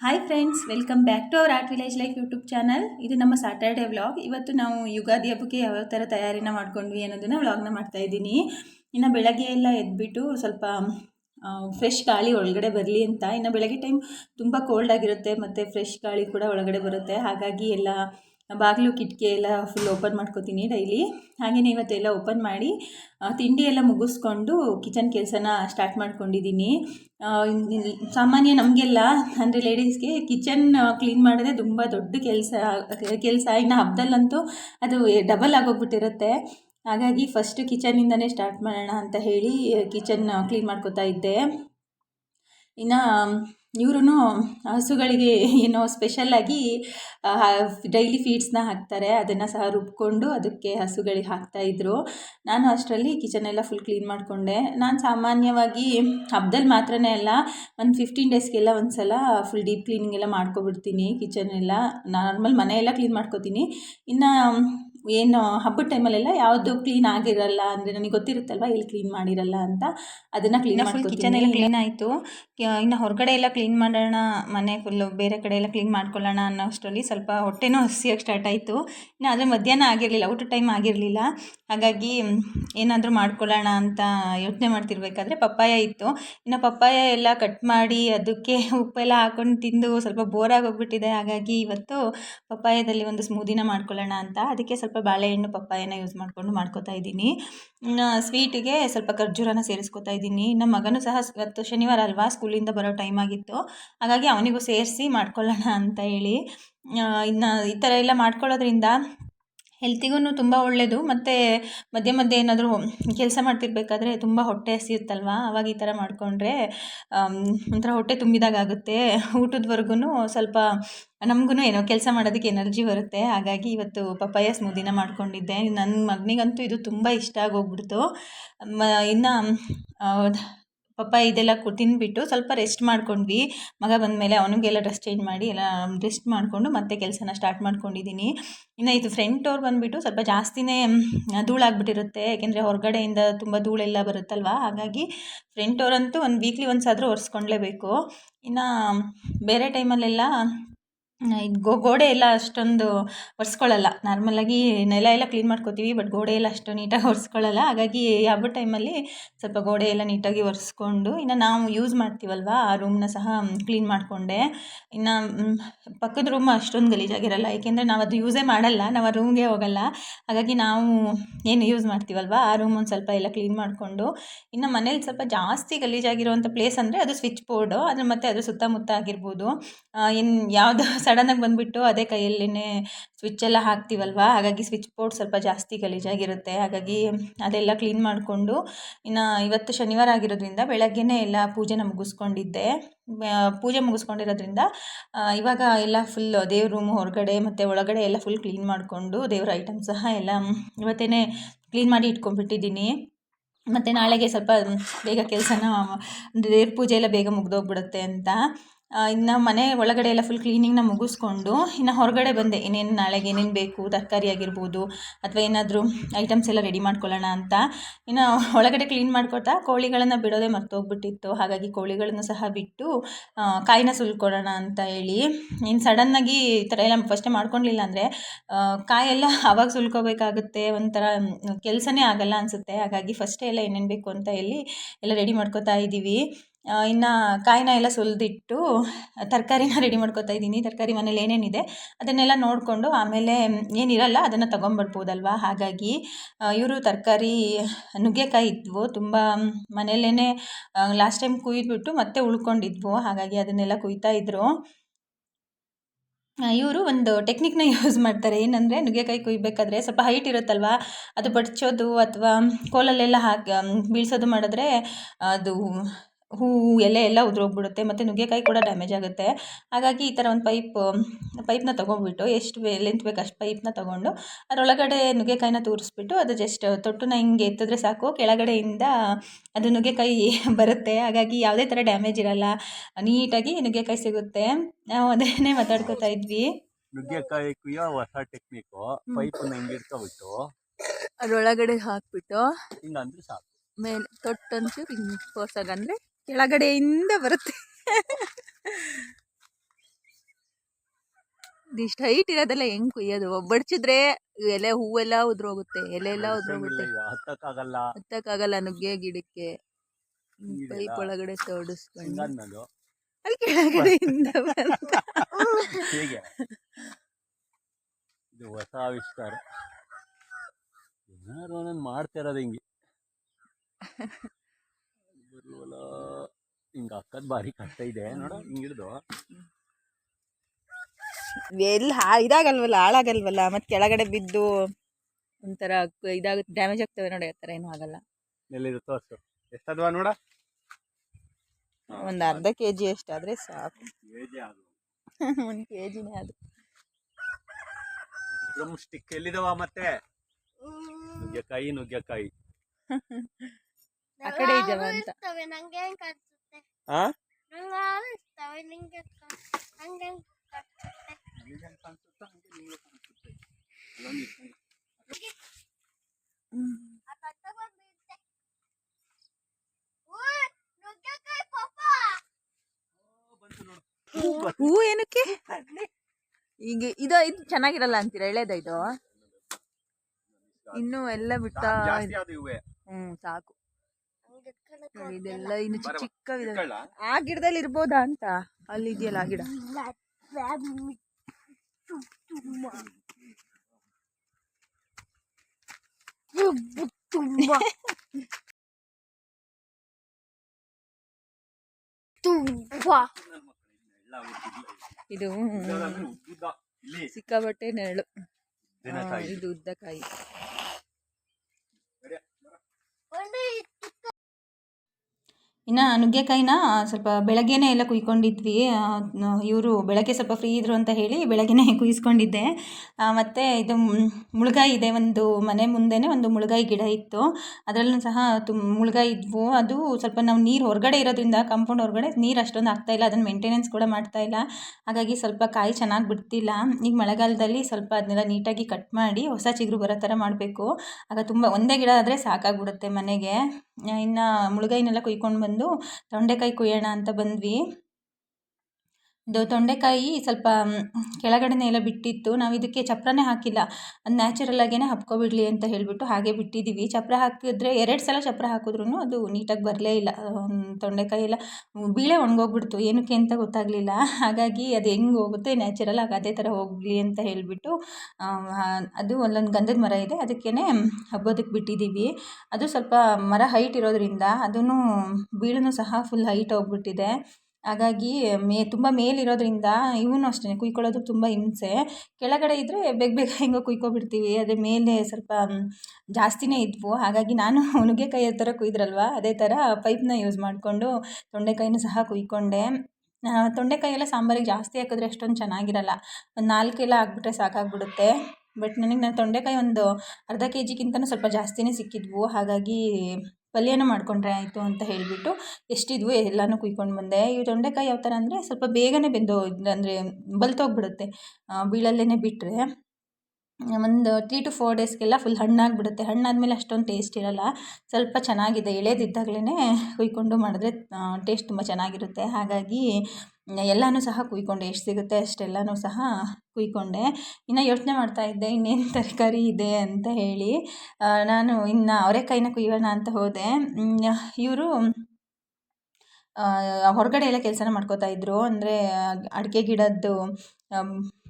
Hi friends welcome back to our art village life YouTube channel ಇದು ನಮ್ಮ Saturday vlog ಇವತ್ತು ನಾವು ಯುಗಾದಿ ಹಬ್ಬಕ್ಕೆ ಯಾವ್ಯಾವ ಥರ ತಯಾರಿನ ಮಾಡ್ಕೊಂಡ್ವಿ ಅನ್ನೋದನ್ನ ವ್ಲಾಗ್ನ ಮಾಡ್ತಾ ಇದ್ದೀನಿ. ಇನ್ನು ಬೆಳಗ್ಗೆ ಎಲ್ಲ ಎದ್ಬಿಟ್ಟು ಸ್ವಲ್ಪ ಫ್ರೆಶ್ ಗಾಳಿ ಒಳಗಡೆ ಬರಲಿ ಅಂತ. ಇನ್ನು ಬೆಳಗ್ಗೆ ಟೈಮ್ ತುಂಬ ಕೋಲ್ಡ್ ಆಗಿರುತ್ತೆ, ಮತ್ತು ಫ್ರೆಶ್ ಗಾಳಿ ಕೂಡ ಒಳಗಡೆ ಬರುತ್ತೆ. ಹಾಗಾಗಿ ಎಲ್ಲ ಬಾಗಿಲು ಕಿಟಕಿ ಎಲ್ಲ ಫುಲ್ ಓಪನ್ ಮಾಡ್ಕೋತೀನಿ ಡೈಲಿ ಹಾಗೆಯೇ ಇವತ್ತೆಲ್ಲ ಓಪನ್ ಮಾಡಿ ತಿಂಡಿ ಎಲ್ಲ ಮುಗಿಸ್ಕೊಂಡು ಕಿಚನ್ ಕೆಲಸನ ಸ್ಟಾರ್ಟ್ ಮಾಡ್ಕೊಂಡಿದ್ದೀನಿ ಸಾಮಾನ್ಯ ನಮಗೆಲ್ಲ, ಅಂದರೆ ಲೇಡೀಸ್ಗೆ ಕಿಚನ್ ಕ್ಲೀನ್ ಮಾಡೋದೇ ತುಂಬ ದೊಡ್ಡ ಕೆಲಸ ಕೆಲಸ. ಇನ್ನು ಹಬ್ಬದಲ್ಲಂತೂ ಅದು ಡಬಲ್ ಆಗೋಗ್ಬಿಟ್ಟಿರುತ್ತೆ. ಹಾಗಾಗಿ ಫಸ್ಟ್ ಕಿಚನಿಂದನೇ ಸ್ಟಾರ್ಟ್ ಮಾಡೋಣ ಅಂತ ಹೇಳಿ ಕಿಚನ್ ಕ್ಲೀನ್ ಮಾಡ್ಕೋತಾ ಇದ್ದೆ. ಇನ್ನು ಇವ್ರೂ ಹಸುಗಳಿಗೆ ಏನೋ ಸ್ಪೆಷಲ್ಲಾಗಿ ಡೈಲಿ ಫೀಡ್ಸ್ನ ಹಾಕ್ತಾರೆ. ಅದನ್ನು ಸಹ ರುಬ್ಕೊಂಡು ಅದಕ್ಕೆ ಹಸುಗಳಿಗೆ ಹಾಕ್ತಾಯಿದ್ರು ನಾನು ಅಷ್ಟರಲ್ಲಿ ಕಿಚನ್ ಎಲ್ಲ ಫುಲ್ ಕ್ಲೀನ್ ಮಾಡಿಕೊಂಡೆ. ನಾನು ಸಾಮಾನ್ಯವಾಗಿ ಹಬ್ಬದಲ್ಲಿ ಮಾತ್ರನೇ ಅಲ್ಲ, ಒಂದು ಫಿಫ್ಟೀನ್ ಡೇಸ್ಗೆಲ್ಲ ಒಂದು ಸಲ ಫುಲ್ ಡೀಪ್ ಕ್ಲೀನಿಂಗ್ ಎಲ್ಲ ಮಾಡ್ಕೊಬಿಡ್ತೀನಿ ಕಿಚನ್ ಎಲ್ಲ. ನಾರ್ಮಲ್ ಮನೆಯೆಲ್ಲ ಕ್ಲೀನ್ ಮಾಡ್ಕೋತೀನಿ. ಇನ್ನು ಏನು ಹಬ್ಬದ ಟೈಮಲ್ಲೆಲ್ಲ ಯಾವುದು ಕ್ಲೀನ್ ಆಗಿರಲ್ಲ ಅಂದರೆ ನನಗೆ ಗೊತ್ತಿರುತ್ತಲ್ವ ಎಲ್ಲಿ ಕ್ಲೀನ್ ಮಾಡಿರಲ್ಲ ಅಂತ. ಅದನ್ನು ಕ್ಲೀನ್ ಫುಲ್ ಕಿಚನ್ ಎಲ್ಲ ಕ್ಲೀನ್ ಆಯಿತು. ಇನ್ನು ಹೊರಗಡೆ ಎಲ್ಲ ಕ್ಲೀನ್ ಮಾಡೋಣ ಮನೆ ಫುಲ್ಲು ಬೇರೆ ಕಡೆ ಎಲ್ಲ ಕ್ಲೀನ್ ಮಾಡ್ಕೊಳ್ಳೋಣ ಅನ್ನೋ ಅಷ್ಟರಲ್ಲಿ ಸ್ವಲ್ಪ ಹೊಟ್ಟೆನೂ ಹಸಿಯೋಕ್ಕೆ ಸ್ಟಾರ್ಟ್ ಆಯಿತು. ಇನ್ನು ಆದರೆ ಮಧ್ಯಾಹ್ನ ಆಗಿರಲಿಲ್ಲ ಊಟ ಟೈಮ್ ಆಗಿರಲಿಲ್ಲ. ಹಾಗಾಗಿ ಏನಾದರೂ ಮಾಡ್ಕೊಳ್ಳೋಣ ಅಂತ ಯೋಚನೆ ಮಾಡ್ತಿರ್ಬೇಕಾದ್ರೆ ಪಪ್ಪಾಯ ಇತ್ತು. ಇನ್ನು ಪಪ್ಪಾಯ ಎಲ್ಲ ಕಟ್ ಮಾಡಿ ಅದಕ್ಕೆ ಉಪ್ಪೆಲ್ಲ ಹಾಕೊಂಡು ತಿಂದು ಸ್ವಲ್ಪ ಬೋರಾಗಿ ಹೋಗ್ಬಿಟ್ಟಿದೆ. ಹಾಗಾಗಿ ಇವತ್ತು ಪಪ್ಪಾಯದಲ್ಲಿ ಒಂದು ಸ್ಮೂದಿನ ಮಾಡ್ಕೊಳ್ಳೋಣ ಅಂತ. ಅದಕ್ಕೆ ಸ್ವಲ್ಪ ಬಾಳೆಹಣ್ಣು, ಪಪ್ಪಾಯನ ಯೂಸ್ ಮಾಡಿಕೊಂಡು ಮಾಡ್ಕೊತಾ ಇದ್ದೀನಿ. ಸ್ವೀಟಿಗೆ ಸ್ವಲ್ಪ ಖರ್ಜೂರನ ಸೇರಿಸ್ಕೊತಾ ಇದ್ದೀನಿ. ನಮ್ಮ ಮಗನೂ ಸಹ ಇವತ್ತು ಶನಿವಾರ ಅಲ್ವಾ ಸ್ಕೂಲಿಂದ ಬರೋ ಟೈಮ್ ಆಗಿತ್ತು. ಹಾಗಾಗಿ ಅವನಿಗೂ ಸೇರಿಸಿ ಮಾಡ್ಕೊಳ್ಳೋಣ ಅಂತ ಹೇಳಿ. ಇನ್ನು ಈ ಥರ ಎಲ್ಲ ಮಾಡ್ಕೊಳ್ಳೋದ್ರಿಂದ ಹೆಲ್ತಿಗೂ ತುಂಬ ಒಳ್ಳೆಯದು ಮತ್ತು ಮಧ್ಯೆ ಮಧ್ಯೆ ಏನಾದರೂ ಕೆಲಸ ಮಾಡ್ತಿರ್ಬೇಕಾದ್ರೆ ತುಂಬ ಹೊಟ್ಟೆ ಹಸಿಯುತ್ತಲ್ವ? ಅವಾಗ ಈ ಥರ ಮಾಡಿಕೊಂಡ್ರೆ ಒಂಥರ ಹೊಟ್ಟೆ ತುಂಬಿದಾಗ ಆಗುತ್ತೆ. ಊಟದವರೆಗೂ ಸ್ವಲ್ಪ ನಮಗೂ ಏನೋ ಕೆಲಸ ಮಾಡೋದಕ್ಕೆ ಎನರ್ಜಿ ಬರುತ್ತೆ. ಹಾಗಾಗಿ ಇವತ್ತು ಪಪ್ಪಾಯ ಸ್ಮೂದಿನ ಮಾಡ್ಕೊಂಡಿದ್ದೆ. ನನ್ನ ಮಗನಿಗಂತೂ ಇದು ತುಂಬ ಇಷ್ಟ ಆಗೋಗ್ಬಿಡ್ತು. ಮ, ಇನ್ನು ಪಪ್ಪಾಯ ಇದೆಲ್ಲ ಕು, ತಿಂದುಬಿಟ್ಟು ಸ್ವಲ್ಪ ರೆಸ್ಟ್ ಮಾಡ್ಕೊಂಡ್ವಿ. ಮಗ ಬಂದಮೇಲೆ ಅವನಿಗೆಲ್ಲ ಡ್ರೆಸ್ ಚೇಂಜ್ ಮಾಡಿ ಎಲ್ಲ ರೆಸ್ಟ್ ಮಾಡಿಕೊಂಡು ಮತ್ತೆ ಕೆಲಸನ ಸ್ಟಾರ್ಟ್ ಮಾಡ್ಕೊಂಡಿದ್ದೀನಿ ಇನ್ನು ಇದು ಫ್ರಂಟ್ ಅವ್ರು ಬಂದುಬಿಟ್ಟು ಸ್ವಲ್ಪ ಜಾಸ್ತಿನೇ ಧೂಳಾಗ್ಬಿಟ್ಟಿರುತ್ತೆ. ಯಾಕೆಂದರೆ ಹೊರಗಡೆಯಿಂದ ತುಂಬ ಧೂಳೆಲ್ಲ ಬರುತ್ತಲ್ವ? ಹಾಗಾಗಿ ಫ್ರಂಟ್ ಅವರಂತೂ ಒಂದು ವೀಕ್ಲಿ ಒನ್ಸ್ ಆದರೂ ಒರೆಸ್ಕೊಳ್ಳೇಬೇಕು ಇನ್ನು ಬೇರೆ ಟೈಮಲ್ಲೆಲ್ಲ ಇದು ಗೋ, ಗೋಡೆ ಎಲ್ಲ ಅಷ್ಟೊಂದು ಒರೆಸ್ಕೊಳ್ಳಲ್ಲ ನಾರ್ಮಲಾಗಿ ನೆಲ ಎಲ್ಲ ಕ್ಲೀನ್ ಮಾಡ್ಕೋತೀವಿ, ಬಟ್ ಗೋಡೆ ಎಲ್ಲ ಅಷ್ಟು ನೀಟಾಗಿ ಒರೆಸ್ಕೊಳ್ಳಲ್ಲ ಹಾಗಾಗಿ ಹಬ್ಬದ ಟೈಮಲ್ಲಿ ಸ್ವಲ್ಪ ಗೋಡೆ ಎಲ್ಲ ನೀಟಾಗಿ ಒರೆಸ್ಕೊಂಡು, ಇನ್ನು ನಾವು ಯೂಸ್ ಮಾಡ್ತೀವಲ್ವ, ಆ ರೂಮ್ನ ಸಹ ಕ್ಲೀನ್ ಮಾಡಿಕೊಂಡೆ. ಇನ್ನು ಪಕ್ಕದ ರೂಮ್ ಅಷ್ಟೊಂದು ಗಲೀಜಾಗಿರಲ್ಲ. ಏಕೆಂದರೆ ನಾವು ಅದು ಯೂಸೇ ಮಾಡಲ್ಲ, ನಾವು ಆ ರೂಮ್ಗೆ ಹೋಗಲ್ಲ. ಹಾಗಾಗಿ ನಾವು ಏನು ಯೂಸ್ ಮಾಡ್ತೀವಲ್ವ, ಆ ರೂಮ್ ಒಂದು ಸ್ವಲ್ಪ ಎಲ್ಲ ಕ್ಲೀನ್ ಮಾಡಿಕೊಂಡು. ಇನ್ನು ಮನೇಲಿ ಸ್ವಲ್ಪ ಜಾಸ್ತಿ ಗಲೀಜಾಗಿರುವಂಥ ಪ್ಲೇಸ್ ಅಂದರೆ ಅದು ಸ್ವಿಚ್ ಬೋರ್ಡು ಅದ್ರ ಮತ್ತು ಅದ್ರ ಸುತ್ತಮುತ್ತ ಆಗಿರ್ಬೋದು. ಇನ್ನು ಯಾವುದು ಸಡನ್ನಾಗಿ ಬಂದ್ಬಿಟ್ಟು ಅದೇ ಕೈಯಲ್ಲೇ ಸ್ವಿಚ್ ಎಲ್ಲ ಹಾಕ್ತೀವಲ್ವ? ಹಾಗಾಗಿ ಸ್ವಿಚ್ ಬೋರ್ಡ್ ಸ್ವಲ್ಪ ಜಾಸ್ತಿ ಗಲೀಜಾಗಿರುತ್ತೆ. ಹಾಗಾಗಿ ಅದೆಲ್ಲ ಕ್ಲೀನ್ ಮಾಡಿಕೊಂಡು ಇನ್ನು ಇವತ್ತು ಶನಿವಾರ ಆಗಿರೋದ್ರಿಂದ ಬೆಳಗ್ಗೆನೇ ಎಲ್ಲ ಪೂಜೆನ ಮುಗಿಸ್ಕೊಂಡಿದ್ದೆ. ಪೂಜೆ ಮುಗಿಸ್ಕೊಂಡಿರೋದ್ರಿಂದ ಇವಾಗ ಎಲ್ಲ ಫುಲ್ ದೇವ್ರ ರೂಮ್ ಹೊರಗಡೆ ಮತ್ತು ಒಳಗಡೆ ಎಲ್ಲ ಫುಲ್ ಕ್ಲೀನ್ ಮಾಡಿಕೊಂಡು ದೇವ್ರ ಐಟಮ್ ಸಹ ಎಲ್ಲ ಇವತ್ತೇ ಕ್ಲೀನ್ ಮಾಡಿ ಇಟ್ಕೊಂಡ್ಬಿಟ್ಟಿದ್ದೀನಿ. ಮತ್ತು ನಾಳೆಗೆ ಸ್ವಲ್ಪ ಬೇಗ ಕೆಲಸನ ದೇವ್ರ ಪೂಜೆ ಎಲ್ಲ ಬೇಗ ಮುಗ್ದೋಗ್ಬಿಡುತ್ತೆ ಅಂತ. ಇನ್ನು ಮನೆ ಒಳಗಡೆ ಎಲ್ಲ ಫುಲ್ ಕ್ಲೀನಿಂಗ್ನ ಮುಗಿಸ್ಕೊಂಡು ಇನ್ನು ಹೊರಗಡೆ ಬಂದೆ. ಇನ್ನೇನು ನಾಳೆಗೆ ಏನೇನು ಬೇಕು, ತರಕಾರಿ ಆಗಿರ್ಬೋದು ಅಥವಾ ಏನಾದರೂ ಐಟಮ್ಸ್ ಎಲ್ಲ ರೆಡಿ ಮಾಡ್ಕೊಳ್ಳೋಣ ಅಂತ. ಇನ್ನು ಒಳಗಡೆ ಕ್ಲೀನ್ ಮಾಡ್ಕೊತಾ ಕೋಳಿಗಳನ್ನು ಬಿಡೋದೇ ಮರ್ತೋಗ್ಬಿಟ್ಟಿತ್ತು. ಹಾಗಾಗಿ ಕೋಳಿಗಳನ್ನು ಸಹ ಬಿಟ್ಟು ಕಾಯಿನ ಸುಲ್ಕೊಡೋಣ ಅಂತ ಹೇಳಿ. ಇನ್ನು ಸಡನ್ನಾಗಿ ಈ ಥರ ಎಲ್ಲ ಫಸ್ಟೇ ಮಾಡ್ಕೊಳ್ಲಿಲ್ಲ ಅಂದರೆ ಕಾಯೆಲ್ಲ ಆವಾಗ ಸುಲ್ಕೋಬೇಕಾಗುತ್ತೆ. ಒಂಥರ ಕೆಲಸನೇ ಆಗಲ್ಲ ಅನಿಸುತ್ತೆ. ಹಾಗಾಗಿ ಫಸ್ಟೇ ಎಲ್ಲ ಏನೇನು ಬೇಕು ಅಂತ ಹೇಳಿ ಎಲ್ಲ ರೆಡಿ ಮಾಡ್ಕೋತಾ ಇದ್ದೀವಿ ಇನ್ನು ಕಾಯಿನ ಎಲ್ಲ ಸುಲಿದಿಟ್ಟು ತರಕಾರಿನ ರೆಡಿ ಮಾಡ್ಕೋತಾ ಇದ್ದೀನಿ. ತರಕಾರಿ ಮನೇಲಿ ಏನೇನಿದೆ ಅದನ್ನೆಲ್ಲ ನೋಡಿಕೊಂಡು ಆಮೇಲೆ ಏನಿರಲ್ಲ ಅದನ್ನು ತೊಗೊಂಬರ್ಬೋದಲ್ವ ಹಾಗಾಗಿ ಇವರು ತರಕಾರಿ, ನುಗ್ಗೆಕಾಯಿ ಇದ್ವು. ತುಂಬ ಮನೆಯಲ್ಲೇ ಲಾಸ್ಟ್ ಟೈಮ್ ಕುಯ್ದುಬಿಟ್ಟು ಮತ್ತೆ ಉಳ್ಕೊಂಡಿದ್ವು. ಹಾಗಾಗಿ ಅದನ್ನೆಲ್ಲ ಕುಯ್ತಾ ಇದ್ರು. ಇವರು ಒಂದು ಟೆಕ್ನಿಕ್ನ ಯೂಸ್ ಮಾಡ್ತಾರೆ. ಏನಂದರೆ, ನುಗ್ಗೆಕಾಯಿ ಕುಯ್ಬೇಕಾದ್ರೆ ಸ್ವಲ್ಪ ಹೈಟ್ ಇರುತ್ತಲ್ವ? ಅದು ಬಡ್ಚೋದು ಅಥವಾ ಕೋಲಲ್ಲೆಲ್ಲ ಹಾಕಿ ಬೀಳ್ಸೋದು ಮಾಡಿದ್ರೆ ಅದು ಹೂವು ಎಲೆ ಎಲ್ಲ ಉದುರೋಗ್ಬಿಡುತ್ತೆ ಮತ್ತು ನುಗ್ಗೆಕಾಯಿ ಕೂಡ ಡ್ಯಾಮೇಜ್ ಆಗುತ್ತೆ. ಹಾಗಾಗಿ ಈ ಥರ ಒಂದು ಪೈಪ್ ಪೈಪ್ನ ತೊಗೊಂಡ್ಬಿಟ್ಟು ಎಷ್ಟು ಲೆಂತ್ ಬೇಕು ಅಷ್ಟು ಪೈಪ್ನ ತೊಗೊಂಡು ಅದರೊಳಗಡೆ ನುಗ್ಗೆಕಾಯಿನ ತೂರಿಸ್ಬಿಟ್ಟು ಅದು ಜಸ್ಟ್ ತೊಟ್ಟನ್ನ ಹಿಂಗೆ ಎತ್ತಿದ್ರೆ ಸಾಕು ಕೆಳಗಡೆಯಿಂದ ಅದು ನುಗ್ಗೆಕಾಯಿ ಬರುತ್ತೆ. ಹಾಗಾಗಿ ಯಾವುದೇ ಥರ ಡ್ಯಾಮೇಜ್ ಇರಲ್ಲ. ನೀಟಾಗಿ ನುಗ್ಗೆಕಾಯಿ ಸಿಗುತ್ತೆ. ನಾವು ಅದನ್ನೇ ಮಾತಾಡ್ಕೊತಾ ಇದ್ವಿ. ನುಗ್ಗೆಕಾಯಿ ಕುಯ್ಯೋ ಹೊಸ ಟೆಕ್ನಿಕ್ಕು ಪೈಪನ್ನ ಹಿಂಗೆ ಇಟ್ಕೊಬಿಟ್ಟು ಅದರೊಳಗಡೆ ಹಾಕ್ಬಿಟ್ಟು ಹಿಂಗಂದ್ರೆ ಸಾಕು. ಮೇಲೆ ತೊಟ್ಟೊಂಚೂರು ಹಿಂಗೆ ಫೋರ್ಸಾಗಂದರೆ ಕೆಳಗಡೆಯಿಂದ ಬರುತ್ತೆ. ಇದಿಷ್ಟು ಹೈಟ್ ಇರೋದೆಲ್ಲ ಹೆಂಗ್ ಕುಯ್ಯೋದು? ಒಬ್ಬಡ್ಚಿದ್ರೆ ಎಲೆ ಹೂವೆಲ್ಲ ಉದ್ರೋಗುತ್ತೆ ಎಲೆ ಎಲ್ಲ ಉದ್ರೋಗುತ್ತೆ. ಹತ್ತಕ್ಕಾಗಲ್ಲ. ಹತ್ತಕ್ಕಾಗಲ್ಲ ನುಗ್ಗೆ ಗಿಡಕ್ಕೆ. ಪೈಪ್ ಒಳಗಡೆ ತೋಡಿಸ್ಕೊಂಡು. ಅಲ್ಲಿ ಕೆಳಗಡೆಯಿಂದ ಇದು ಹೊಸ ಆವಿಷ್ಕಾರ. ಏನಾರು ಒಂದೊಂದು ಮಾಡ್ತಿರೋದು ಹಿಂಗೆ. ಬರುವಲ್ಲ ಹಿಂಗೆ ಅಕ್ಕದ ಭಾರಿ ಕಷ್ಟ ಇದೆ. ನೋಡ ಹಿಂಗೆ ಹಿಡ್ದು. ಎಲ್ಲಿ ಹಾ ಇದಾಗಲ್ವಲ್ಲ ಹಾಳಾಗಲ್ವಲ್ಲ? ಮತ್ತೆ ಕೆಳಗಡೆ ಬಿದ್ದು ಒಂಥರ ಇದಾಗುತ್ತೆ ಡ್ಯಾಮೇಜ್ ಆಗ್ತವೆ ನೋಡಿ ಆ ಥರ ಏನೂ ಆಗಲ್ಲ. ಎಲ್ಲಿದೆ ತೋರ್ಸು ಎಷ್ಟದ್ವಾ ನೋಡ? ಒಂದು ಅರ್ಧ ಕೆ ಜಿ ಎಷ್ಟಾದರೆ ಸಾಕು. ಒಂದು ಕೆ ಜಿನೇ ಅದು ಡ್ರಮ್ ಸ್ಟಿಕ್ ಎಲ್ಲಿದವಾ ಮತ್ತೆ? ನುಗ್ಗೆಕಾಯಿ ನುಗ್ಗೆಕಾಯಿ. ಆ ಕಡೆ ಇದ್ದಾವ ಅಂತ ಆ. ಹೂ ಏನಕ್ಕೆ ಈಗ ಇದು ಇದು ಚೆನ್ನಾಗಿರಲ್ಲ ಅಂತೀರಾ ಎಳೆದ ಇದು ಇನ್ನು ಎಲ್ಲ ಬಿಟ್ಟ ಹ್ಮ್ ಸಾಕು ಇದೆಲ್ಲ ಇನ್ನು ಚಿಕ್ಕ ಚಿಕ್ಕವಿದೆ ಆ ಗಿಡದಲ್ಲಿ ಇರ್ಬೋದಾ ಅಂತ? ಅಲ್ಲಿ ಇದೆಯಲ್ಲ ಆ ಗಿಡ. ತುಂಬಾ ತುಂಬಾ ಇದು ಸಿಕ್ಕ ಸಿಕ್ಕಾಬಟ್ಟೆ ನೆರಳು. ಇದು ಉದ್ದಕಾಯಿ ಇನ್ನು ನುಗ್ಗೆಕಾಯಿನ ಸ್ವಲ್ಪ ಬೆಳಗ್ಗೆನೇ ಎಲ್ಲ ಕುಯ್ಕೊಂಡಿದ್ವಿ. ಇವರು ಬೆಳಗ್ಗೆ ಸ್ವಲ್ಪ ಫ್ರೀ ಇದ್ರು ಅಂತ ಹೇಳಿ ಬೆಳಗ್ಗೆನೇ ಕುಯ್ಸ್ಕೊಂಡಿದ್ದೆ. ಮತ್ತು ಇದು ಮುಳುಗಾಯಿ ಇದೆ, ಒಂದು ಮನೆ ಮುಂದೆನೇ ಒಂದು ಮುಳುಗಾಯಿ ಗಿಡ ಇತ್ತು. ಅದರಲ್ಲೂ ಸಹ ತುಮ್, ಮುಳುಗಾಯಿ ಇದ್ವು. ಅದು ಸ್ವಲ್ಪ ನಾವು ನೀರು ಹೊರಗಡೆ ಇರೋದ್ರಿಂದ ಕಾಂಪೌಂಡ್ ಹೊರಗಡೆ ನೀರು ಅಷ್ಟೊಂದು ಆಗ್ತಾಯಿಲ್ಲ ಅದನ್ನು ಮೇಂಟೆನೆನ್ಸ್ ಕೂಡ ಮಾಡ್ತಾ ಇಲ್ಲ. ಹಾಗಾಗಿ ಸ್ವಲ್ಪ ಕಾಯಿ ಚೆನ್ನಾಗಿ ಬಿಡ್ತಿಲ್ಲ. ಈಗ ಮಳೆಗಾಲದಲ್ಲಿ ಸ್ವಲ್ಪ ಅದನ್ನೆಲ್ಲ ನೀಟಾಗಿ ಕಟ್ ಮಾಡಿ ಹೊಸ ಚಿಗುರು ಬರೋ ಥರ ಮಾಡಬೇಕು. ಆಗ ತುಂಬ ಒಂದೇ ಗಿಡ ಆದರೆ ಸಾಕಾಗ್ಬಿಡುತ್ತೆ ಮನೆಗೆ. ಇನ್ನು ಮುಳುಗೈನೆಲ್ಲ ಕುಯ್ಕೊಂಡು ಬಂದು ತೊಂಡೆಕಾಯಿ ಕುಯ್ಯೋಣ ಅಂತ ಬಂದ್ವಿ. ಇದು ತೊಂಡೆಕಾಯಿ ಸ್ವಲ್ಪ ಕೆಳಗಡೆನೇ ಎಲ್ಲ ಬಿಟ್ಟಿತ್ತು. ನಾವು ಇದಕ್ಕೆ ಚಪ್ರನೇ ಹಾಕಿಲ್ಲ. ಅದು ನ್ಯಾಚುರಲ್ ಆಗೇ ಹಬ್ಕೊಬಿಡ್ಲಿ ಅಂತ ಹೇಳಿಬಿಟ್ಟು ಹಾಗೆ ಬಿಟ್ಟಿದ್ದೀವಿ ಚಪ್ರ ಹಾಕಿದ್ರೆ ಎರಡು ಸಲ ಚಪ್ರ ಹಾಕಿದ್ರೂ ಅದು ನೀಟಾಗಿ ಬರಲೇ ಇಲ್ಲ. ತೊಂಡೆಕಾಯಿ ಎಲ್ಲ ಬೀಳೆ ಒಣಗೋಗ್ಬಿಡ್ತು. ಏನಕ್ಕೆ ಅಂತ ಗೊತ್ತಾಗಲಿಲ್ಲ. ಹಾಗಾಗಿ ಅದು ಹೆಂಗೆ ಹೋಗುತ್ತೆ ನ್ಯಾಚುರಲ್ ಆಗಿ ಅದೇ ಥರ ಹೋಗಲಿ ಅಂತ ಹೇಳಿಬಿಟ್ಟು ಅದು ಒಂದೊಂದು ಗಂಧದ ಮರ ಇದೆ. ಅದಕ್ಕೇ ಹಬ್ಬೋದಕ್ಕೆ ಬಿಟ್ಟಿದ್ದೀವಿ ಅದು ಸ್ವಲ್ಪ ಮರ ಹೈಟ್ ಇರೋದ್ರಿಂದ ಅದೂ ಬೀಳೂ ಸಹ ಫುಲ್ ಹೈಟ್ ಹೋಗ್ಬಿಟ್ಟಿದೆ. ಹಾಗಾಗಿ ಮೇ, ತುಂಬ ಮೇಲಿರೋದ್ರಿಂದ ಇವನು ಅಷ್ಟೇ ಕುಯ್ಕೊಳ್ಳೋದು ತುಂಬ ಹಿಂಸೆ. ಕೆಳಗಡೆ ಇದ್ದರೆ ಬೇಗ ಬೇಗ ಹೆಂಗೋ ಕುಯ್ಕೊಬಿಡ್ತೀವಿ. ಅದೇ ಮೇಲೆ ಸ್ವಲ್ಪ ಜಾಸ್ತಿನೇ ಇದ್ವು. ಹಾಗಾಗಿ ನಾನು ನುಗ್ಗೆಕಾಯಿ ಥರ ಕುಯ್ದ್ರಲ್ವ? ಅದೇ ಥರ ಪೈಪ್ನ ಯೂಸ್ ಮಾಡಿಕೊಂಡು ತೊಂಡೆಕಾಯಿನೂ ಸಹ ಕುಯ್ಕೊಂಡೆ. ತೊಂಡೆಕಾಯೆಲ್ಲ ತೊಂಡೆಕಾಯಿ ಎಲ್ಲ ಸಾಂಬಾರಿಗೆ ಜಾಸ್ತಿ ಹಾಕಿದ್ರೆ ಅಷ್ಟೊಂದು ಚೆನ್ನಾಗಿರಲ್ಲ. ಒಂದು ನಾಲ್ಕೆಲ್ಲ ಹಾಕ್ಬಿಟ್ರೆ ಸಾಕಾಗ್ಬಿಡುತ್ತೆ. ಬಟ್ ನನಗೆ, ನಾನು ತೊಂಡೆಕಾಯಿ ಒಂದು ಅರ್ಧ ಕೆ ಜಿಗಿಂತನೂ ಸ್ವಲ್ಪ ಜಾಸ್ತಿನೇ ಸಿಕ್ಕಿದ್ವು. ಹಾಗಾಗಿ ಪಲ್ಯನೂ ಮಾಡಿಕೊಂಡ್ರೆ ಆಯಿತು ಅಂತ ಹೇಳಿಬಿಟ್ಟು ಎಷ್ಟಿದ್ವು ಎಲ್ಲನೂ ಕುಯ್ಕೊಂಡು ಬಂದೆ. ಈ ತೊಂಡೆಕಾಯಿ ಯಾವ ಥರ ಅಂದರೆ ಸ್ವಲ್ಪ ಬೇಗನೆ ಬೆಂದು ಅಂದರೆ ಬಲ್ತೋಗ್ಬಿಡುತ್ತೆ ಬೀಳಲ್ಲೇ ಬಿಟ್ಟರೆ ಒಂದು ತ್ರೀ ಟು ಫೋರ್ ಡೇಸ್ಗೆಲ್ಲ ಫುಲ್ ಹಣ್ಣಾಗಿಬಿಡುತ್ತೆ. ಹಣ್ಣಾದಮೇಲೆ ಅಷ್ಟೊಂದು ಟೇಸ್ಟ್ ಇರಲ್ಲ. ಸ್ವಲ್ಪ ಚೆನ್ನಾಗಿದೆ. ಎಳೆದಿದ್ದಾಗಲೇ ಕುಯ್ಕೊಂಡು ಮಾಡಿದ್ರೆ ಟೇಸ್ಟ್ ತುಂಬ ಚೆನ್ನಾಗಿರುತ್ತೆ. ಹಾಗಾಗಿ, ಎಲ್ಲನೂ ಸಹ ಕುಯ್ಕೊಂಡೆ. ಎಷ್ಟು ಸಿಗುತ್ತೆ ಅಷ್ಟೆಲ್ಲನೂ ಸಹ ಕುಯ್ಕೊಂಡೆ. ಇನ್ನು ಯೋಚನೆ ಮಾಡ್ತಾ ಇದ್ದೆ. ಇನ್ನೇನು ತರಕಾರಿ ಇದೆ ಅಂತ ಹೇಳಿ. ನಾನು ಇನ್ನು ಅವರೆಕಾಯಿನ ಕುಯ್ಯೋಣ ಅಂತ ಹೋದೆ. ಇವರು ಹೊರಗಡೆ ಎಲ್ಲ ಕೆಲಸನ ಮಾಡ್ಕೋತಾ ಇದ್ರು. ಅಂದರೆ, ಅಡಿಕೆ ಗಿಡದ್ದು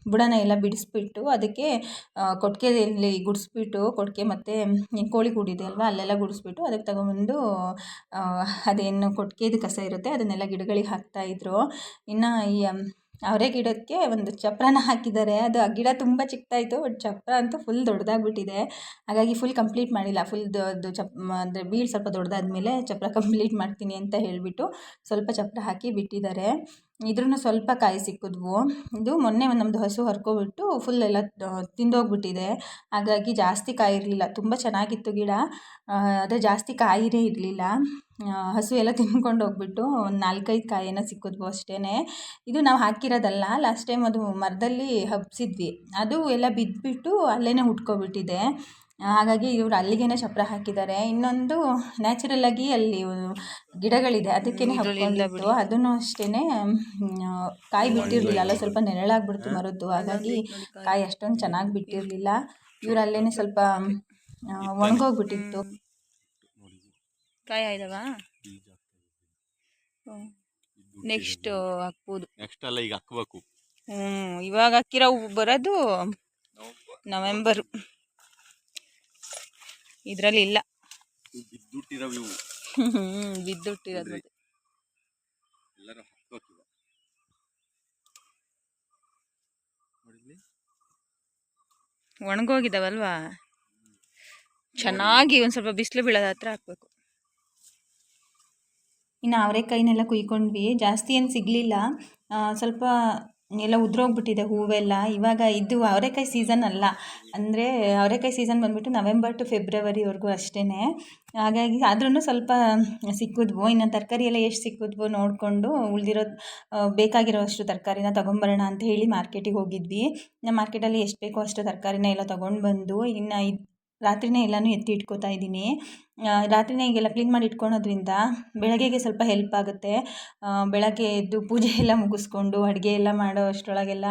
ಬುಡನ ಎಲ್ಲ ಬಿಡಿಸ್ಬಿಟ್ಟು ಅದಕ್ಕೆ ಕೊಟ್ಟಿಗೆಯಲ್ಲಿ ಗುಡಿಸ್ಬಿಟ್ಟು ಕೊಟ್ಟಿಗೆ ಮತ್ತು ಕೋಳಿ ಗೂಡಿದೆ ಅಲ್ವಾ, ಅಲ್ಲೆಲ್ಲ ಗುಡಿಸ್ಬಿಟ್ಟು ಅದಕ್ಕೆ ತಗೊಂಬಂದು ಅದೇನು ಕೊಟ್ಟಿಗೆದು ಕಸ ಇರುತ್ತೆ, ಅದನ್ನೆಲ್ಲ ಗಿಡಗಳಿಗೆ ಹಾಕ್ತಾಯಿದ್ರು ಇನ್ನು ಈ ಅವರೆ ಗಿಡಕ್ಕೆ ಒಂದು ಚಪ್ರನ ಹಾಕಿದ್ದಾರೆ. ಅದು ಆ ಗಿಡ ತುಂಬ ಚಿಕ್ಕದಾಯಿತು, ಬಟ್ ಚಪ್ರ ಅಂತೂ ಫುಲ್ ದೊಡ್ಡದಾಗ್ಬಿಟ್ಟಿದೆ. ಹಾಗಾಗಿ ಫುಲ್ ಕಂಪ್ಲೀಟ್ ಮಾಡಿಲ್ಲ. ಫುಲ್ ಅದು ಚಪ್ ಅಂದರೆ ಬೀಳು ಸ್ವಲ್ಪ ದೊಡ್ಡದಾದ್ಮೇಲೆ ಚಪ್ರ ಕಂಪ್ಲೀಟ್ ಮಾಡ್ತೀನಿ ಅಂತ ಹೇಳಿಬಿಟ್ಟು ಸ್ವಲ್ಪ ಚಪ್ರ ಹಾಕಿ ಬಿಟ್ಟಿದ್ದಾರೆ. ಇದ್ರೂ ಸ್ವಲ್ಪ ಕಾಯಿ ಸಿಕ್ಕಿದ್ವು. ಇದು ಮೊನ್ನೆ ನಮ್ಮದು ಹಸು ಹರ್ಕೊಬಿಟ್ಟು ಫುಲ್ ಎಲ್ಲ ತಿಂದೋಗ್ಬಿಟ್ಟಿದೆ. ಹಾಗಾಗಿ ಜಾಸ್ತಿ ಕಾಯಿ ಇರಲಿಲ್ಲ. ತುಂಬ ಚೆನ್ನಾಗಿತ್ತು ಗಿಡ. ಅದೇ ಜಾಸ್ತಿ ಕಾಯಿನೇ ಇರಲಿಲ್ಲ. ಹಸು ಎಲ್ಲ ತಿನ್ಕೊಂಡು ಹೋಗ್ಬಿಟ್ಟು ಒಂದು ನಾಲ್ಕೈದು ಕಾಯಿನ ಸಿಕ್ಕಿದ್ವು ಅಷ್ಟೇ ಇದು ನಾವು ಹಾಕಿರೋದಲ್ಲ. ಲಾಸ್ಟ್ ಟೈಮ್ ಅದು ಮರದಲ್ಲಿ ಹಬ್ಸಿದ್ವಿ. ಅದು ಎಲ್ಲ ಬಿದ್ದುಬಿಟ್ಟು ಅಲ್ಲೇ ಹುಟ್ಕೊಬಿಟ್ಟಿದೆ. ಹಾಗಾಗಿ ಇವರು ಅಲ್ಲಿಗೇನೆ ಚಪ್ಪರ ಹಾಕಿದ್ದಾರೆ. ಇನ್ನೊಂದು ನ್ಯಾಚುರಲ್ ಆಗಿ ಅಲ್ಲಿ ಗಿಡಗಳಿದೆ. ಅದಕ್ಕೇನೆ ಹಾಕೊಂಡಿತ್ತು ಅದನ್ನು ಅಷ್ಟೇ ಕಾಯಿ ಬಿಟ್ಟಿರಲಿಲ್ಲ. ಅಲ್ಲ ಸ್ವಲ್ಪ ನೆರಳಾಗ್ಬಿಡ್ತು ಮರದ್ದು. ಹಾಗಾಗಿ ಕಾಯಿ ಅಷ್ಟೊಂದು ಚೆನ್ನಾಗಿ ಬಿಟ್ಟಿರಲಿಲ್ಲ. ಇವ್ರು ಅಲ್ಲೇ ಸ್ವಲ್ಪ ಒಣಗೋಗ್ಬಿಟ್ಟಿತ್ತು. ಕಾಯಿ ಆಯ್ದವ? ನೆಕ್ಸ್ಟ್ ಹಾಕ್ಬೋದು. ನೆಕ್ಸ್ಟ್ ಅಲ್ಲ ಈಗ ಹಾಕ್ಬೇಕು. ಹ್ಞೂ ಇವಾಗ ಹಾಕಿರೋ ಬರೋದು ನವೆಂಬರು. ಇದರಲ್ಲಿ ಇಲ್ಲ. ಬಿದ್ದುಟ್ಟಿರೋದು ಒಣಗೋಗಿದಾವಲ್ವಾ? ಚೆನ್ನಾಗಿ ಒಂದ್ ಸ್ವಲ್ಪ ಬಿಸಿಲು ಬೀಳದ ಹತ್ರ ಹಾಕ್ಬೇಕು. ಇನ್ನು ಅವರೆಕಾಯಿನೆಲ್ಲ ಕುಯ್ಕೊಂಡ್ವಿ. ಜಾಸ್ತಿ ಏನು ಸಿಗಲಿಲ್ಲ. ಸ್ವಲ್ಪ ಎಲ್ಲ ಉದ್ರೋಗ್ಬಿಟ್ಟಿದೆ ಹೂವೆಲ್ಲ. ಇವಾಗ ಇದು ಅವರೆಕಾಯಿ ಸೀಸನ್ ಅಲ್ಲ. ಅಂದರೆ ಅವರೆಕಾಯಿ ಸೀಸನ್ ಬಂದ್ಬಿಟ್ಟು ನವೆಂಬರ್ ಟು ಫೆಬ್ರವರಿವರೆಗೂ ಅಷ್ಟೇ ಹಾಗಾಗಿ ಆದ್ರೂ ಸ್ವಲ್ಪ ಸಿಕ್ಕಿದ್ವು. ಇನ್ನು ತರಕಾರಿ ಎಲ್ಲ ಎಷ್ಟು ಸಿಕ್ಕಿದ್ವು ನೋಡಿಕೊಂಡು ಉಳಿದಿರೋ ಬೇಕಾಗಿರೋ ಅಷ್ಟು ತರಕಾರಿನ ತೊಗೊಂಬರೋಣ ಅಂತ ಹೇಳಿ ಮಾರ್ಕೆಟಿಗೆ ಹೋಗಿದ್ವಿ. ನಮ್ಮ ಮಾರ್ಕೆಟಲ್ಲಿ ಎಷ್ಟು ಬೇಕೋ ಅಷ್ಟು ತರಕಾರಿನ ಎಲ್ಲ ತೊಗೊಂಡು ಬಂದು ಇನ್ನು ಇದು ರಾತ್ರಿನೇ ಎಲ್ಲನೂ ಎತ್ತಿ ಇಟ್ಕೋತಾ ಇದ್ದೀನಿ. ರಾತ್ರಿಯೇ ಹೀಗೆಲ್ಲ ಕ್ಲೀನ್ ಮಾಡಿ ಇಟ್ಕೊಳೋದ್ರಿಂದ ಬೆಳಗ್ಗೆಗೆ ಸ್ವಲ್ಪ ಹೆಲ್ಪ್ ಆಗುತ್ತೆ. ಬೆಳಗ್ಗೆ ಎದ್ದು ಪೂಜೆ ಎಲ್ಲ ಮುಗಿಸ್ಕೊಂಡು ಅಡುಗೆ ಎಲ್ಲ ಮಾಡೋ ಅಷ್ಟರೊಳಗೆಲ್ಲ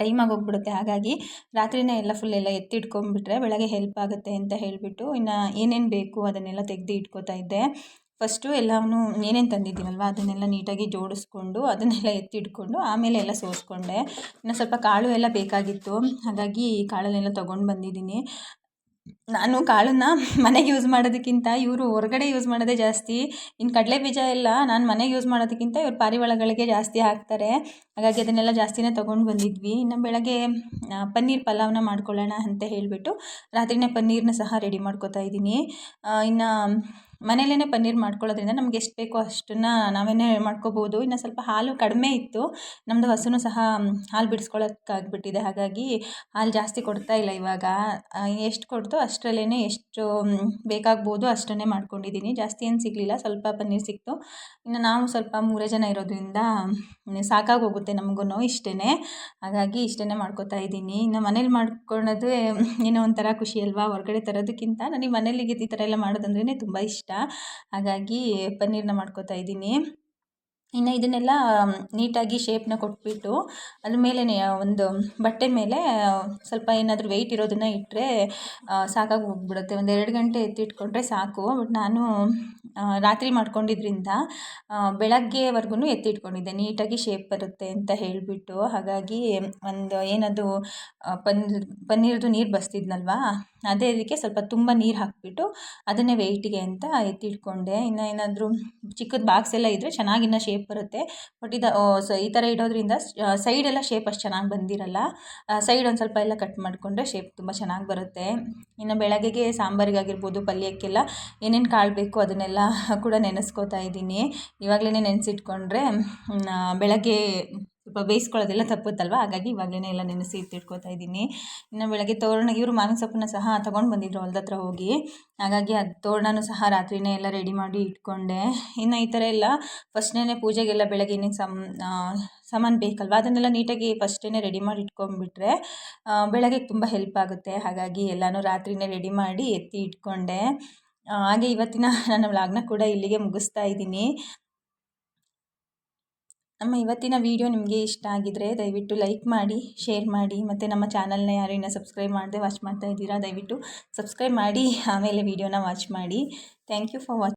ಟೈಮ್ ಆಗೋಗ್ಬಿಡುತ್ತೆ ಹಾಗಾಗಿ ರಾತ್ರಿನೇ ಎಲ್ಲ ಫುಲ್ ಎಲ್ಲ ಎತ್ತಿಟ್ಕೊಂಡ್ಬಿಟ್ರೆ ಬೆಳಗ್ಗೆ ಹೆಲ್ಪ್ ಆಗುತ್ತೆ ಅಂತ ಹೇಳಿಬಿಟ್ಟು ಇನ್ನು ಏನೇನು ಬೇಕು ಅದನ್ನೆಲ್ಲ ತೆಗೆದು ಇಟ್ಕೋತಾ ಇದ್ದೆ. ಫಸ್ಟು ಎಲ್ಲವೂ ಏನೇನು ತಂದಿದ್ದೀನಲ್ವ ಅದನ್ನೆಲ್ಲ ನೀಟಾಗಿ ಜೋಡಿಸ್ಕೊಂಡು ಅದನ್ನೆಲ್ಲ ಎತ್ತಿಟ್ಕೊಂಡು ಆಮೇಲೆ ಎಲ್ಲ ಸೋಸ್ಕೊಂಡೆ. ಇನ್ನು ಸ್ವಲ್ಪ ಕಾಳು ಎಲ್ಲ ಬೇಕಾಗಿತ್ತು. ಹಾಗಾಗಿ ಕಾಳನ್ನೆಲ್ಲ ತೊಗೊಂಡು ಬಂದಿದ್ದೀನಿ. ನಾನು ಕಾಳನ್ನು ಮನೆಗೆ ಯೂಸ್ ಮಾಡೋದಕ್ಕಿಂತ ಇವರು ಹೊರಗಡೆ ಯೂಸ್ ಮಾಡೋದೇ ಜಾಸ್ತಿ. ಇನ್ನು ಕಡಲೆ ಬೀಜ ಎಲ್ಲ ನಾನು ಮನೆಗೆ ಯೂಸ್ ಮಾಡೋದಕ್ಕಿಂತ ಇವ್ರು ಪಾರಿವಾಳಗಳಿಗೆ ಜಾಸ್ತಿ ಹಾಕ್ತಾರೆ. ಹಾಗಾಗಿ ಅದನ್ನೆಲ್ಲ ಜಾಸ್ತಿನೇ ತೊಗೊಂಡು ಬಂದಿದ್ವಿ. ಇನ್ನು ಬೆಳಗ್ಗೆ ಪನ್ನೀರ್ ಪಲಾವ್ನ ಮಾಡ್ಕೊಳ್ಳೋಣ ಅಂತ ಹೇಳಿಬಿಟ್ಟು ರಾತ್ರಿನೇ ಪನ್ನೀರ್ನ ಸಹ ರೆಡಿ ಮಾಡ್ಕೋತಾ ಇದ್ದೀನಿ. ಇನ್ನು ಮನೇಲೇ ಪನ್ನೀರ್ ಮಾಡ್ಕೊಳ್ಳೋದ್ರಿಂದ ನಮ್ಗೆ ಎಷ್ಟು ಬೇಕೋ ಅಷ್ಟನ್ನು ನಾವೇನೇ ಮಾಡ್ಕೋಬೋದು. ಇನ್ನು ಸ್ವಲ್ಪ ಹಾಲು ಕಡಿಮೆ ಇತ್ತು. ನಮ್ಮದು ಹಸುನು ಸಹ ಹಾಲು ಬಿಡಿಸ್ಕೊಳ್ಳೋಕ್ಕಾಗ್ಬಿಟ್ಟಿದೆ ಹಾಗಾಗಿ ಹಾಲು ಜಾಸ್ತಿ ಕೊಡ್ತಾ ಇಲ್ಲ ಇವಾಗ. ಎಷ್ಟು ಕೊಡ್ತೋ ಅಷ್ಟರಲ್ಲೇ ಎಷ್ಟು ಬೇಕಾಗ್ಬೋದು ಅಷ್ಟನ್ನೇ ಮಾಡ್ಕೊಂಡಿದ್ದೀನಿ. ಜಾಸ್ತಿ ಏನು ಸಿಗಲಿಲ್ಲ. ಸ್ವಲ್ಪ ಪನ್ನೀರ್ ಸಿಕ್ತು. ಇನ್ನು ನಾವು ಸ್ವಲ್ಪ ಮೂರೇ ಜನ ಇರೋದ್ರಿಂದ ಸಾಕಾಗೋಗುತ್ತೆ ನಮಗೂ ಇಷ್ಟೇ ಹಾಗಾಗಿ ಇಷ್ಟೇ ಮಾಡ್ಕೋತಾ ಇದ್ದೀನಿ. ಇನ್ನು ಮನೇಲಿ ಮಾಡ್ಕೊಳ್ಳೋದು ಏನೋ ಒಂಥರ ಖುಷಿ ಅಲ್ವಾ? ಹೊರಗಡೆ ತರೋದಕ್ಕಿಂತ. ನನಗೆ ಮನೇಲಿ ಈ ಥರ ಎಲ್ಲ ಮಾಡೋದಂದ್ರೇ ತುಂಬ ಇಷ್ಟ. ಹಾಗಾಗಿ ಪನ್ನೀರನ್ನ ಮಾಡ್ಕೊತಾ ಇದ್ದೀನಿ. ಇನ್ನು ಇದನ್ನೆಲ್ಲ ನೀಟಾಗಿ ಶೇಪ್ನ ಕೊಟ್ಬಿಟ್ಟು, ಅದ್ರ ಮೇಲೇ ಒಂದು ಬಟ್ಟೆ ಮೇಲೆ ಸ್ವಲ್ಪ ಏನಾದರೂ ವೆಯ್ಟ್ ಇರೋದನ್ನು ಇಟ್ಟರೆ ಸಾಕಾಗಿ ಹೋಗ್ಬಿಡುತ್ತೆ. ಒಂದು ಎರಡು ಗಂಟೆ ಎತ್ತಿಟ್ಕೊಂಡ್ರೆ ಸಾಕು. ಬಟ್ ನಾನು ರಾತ್ರಿ ಮಾಡ್ಕೊಂಡಿದ್ರಿಂದ ಬೆಳಗ್ಗೆವರೆಗೂ ಎತ್ತಿಟ್ಕೊಂಡಿದ್ದೆ. ನೀಟಾಗಿ ಶೇಪ್ ಬರುತ್ತೆ ಅಂತ ಹೇಳಿಬಿಟ್ಟು. ಹಾಗಾಗಿ, ಒಂದು ಏನದು ಪನ್ನೀರ್, ಪನ್ನೀರ್ದು ನೀರು ಬಸ್ತಿದ್ನಲ್ವಾ? ಅದೇ ಇದಕ್ಕೆ ಸ್ವಲ್ಪ ತುಂಬ ನೀರು ಹಾಕಿಬಿಟ್ಟು, ಅದನ್ನೇ ವೆಯ್ಟಿಗೆ ಅಂತ ಎತ್ತಿಟ್ಕೊಂಡೆ. ಇನ್ನು ಏನಾದರೂ ಚಿಕ್ಕದ ಬಾಕ್ಸ್ ಎಲ್ಲ ಇದ್ದರೆ ಚೆನ್ನಾಗಿ ಇನ್ನೂ ಶೇಪ್ ಬರುತ್ತೆ. ಬಟ್ ಇದು ಈ ಥರ ಇಡೋದ್ರಿಂದ ಸೈಡೆಲ್ಲ ಶೇಪ್ ಅಷ್ಟು ಚೆನ್ನಾಗಿ ಬಂದಿರಲ್ಲ. ಸೈಡ್ ಒಂದು ಸ್ವಲ್ಪ ಎಲ್ಲ ಕಟ್ ಮಾಡಿಕೊಂಡ್ರೆ ಶೇಪ್ ತುಂಬ ಚೆನ್ನಾಗಿ ಬರುತ್ತೆ. ಇನ್ನು ಬೆಳಗ್ಗೆಗೆ ಸಾಂಬಾರಿಗಾಗಿರ್ಬೋದು, ಪಲ್ಯಕ್ಕೆಲ್ಲ ಏನೇನು ಕಾಳು ಬೇಕು ಅದನ್ನೆಲ್ಲ ಕೂಡ ನೆನೆಸ್ಕೋತಾ ಇದ್ದೀನಿ. ಇವಾಗಲೇ ನೆನೆಸಿಟ್ಕೊಂಡ್ರೆ ಬೆಳಗ್ಗೆ ಸ್ವಲ್ಪ ಬೇಯಿಸ್ಕೊಳ್ಳೋದೆಲ್ಲ ತಪ್ಪುತ್ತಲ್ವ? ಹಾಗಾಗಿ ಇವಾಗಲೇ ಎಲ್ಲ ನೆನೆಸಿ ಇಟ್ಟಿಟ್ಕೋತಾ ಇದ್ದೀನಿ. ಇನ್ನು ಬೆಳಗ್ಗೆ ತೋರಣ ಇವರು ಮಾವಿನ ಸೊಪ್ಪನ್ನ ಸಹ ತೊಗೊಂಡು ಬಂದಿದ್ರು ಹೊಲ್ದ ಹತ್ರ ಹೋಗಿ. ಹಾಗಾಗಿ ಅದು ತೋರಣನೂ ಸಹ ರಾತ್ರಿನೇ ಎಲ್ಲ ರೆಡಿ ಮಾಡಿ ಇಟ್ಕೊಂಡೆ. ಇನ್ನು ಈ ಥರ ಎಲ್ಲ ಫಸ್ಟ್ನೇ ಪೂಜೆಗೆಲ್ಲ ಬೆಳಗ್ಗೆ ಸಮ್ ಸಾಮಾನು ಬೇಕಲ್ವ? ಅದನ್ನೆಲ್ಲ ನೀಟಾಗಿ ಫಸ್ಟೇ ರೆಡಿ ಮಾಡಿ ಇಟ್ಕೊಂಡ್ಬಿಟ್ರೆ ಬೆಳಗ್ಗೆ ತುಂಬ ಹೆಲ್ಪ್ ಆಗುತ್ತೆ. ಹಾಗಾಗಿ ಎಲ್ಲನೂ ರಾತ್ರಿನೇ ರೆಡಿ ಮಾಡಿ ಎತ್ತಿ ಇಟ್ಕೊಂಡೆ. ಹಾಗೆ ಇವತ್ತಿನ ನನ್ನ ವ್ಲಾಗ್ನ ಕೂಡ ಇಲ್ಲಿಗೆ ಮುಗಿಸ್ತಾ ಇದ್ದೀನಿ. ನಮ್ಮ ಇವತ್ತಿನ ವಿಡಿಯೋ ನಿಮಗೆ ಇಷ್ಟ ಆಗಿದರೆ ದಯವಿಟ್ಟು ಲೈಕ್ ಮಾಡಿ ಶೇರ್ ಮಾಡಿ, ಮತ್ತು ನಮ್ಮ ಚಾನಲ್ನ ಯಾರು ಇನ್ನೂ ಸಬ್ಸ್ಕ್ರೈಬ್ ಮಾಡದೆ ವಾಚ್ ಮಾಡ್ತಾ ಇದ್ದೀರಾ ದಯವಿಟ್ಟು ಸಬ್ಸ್ಕ್ರೈಬ್ ಮಾಡಿ, ಆಮೇಲೆ ವಿಡಿಯೋನ ವಾಚ್ ಮಾಡಿ. Thank you for watch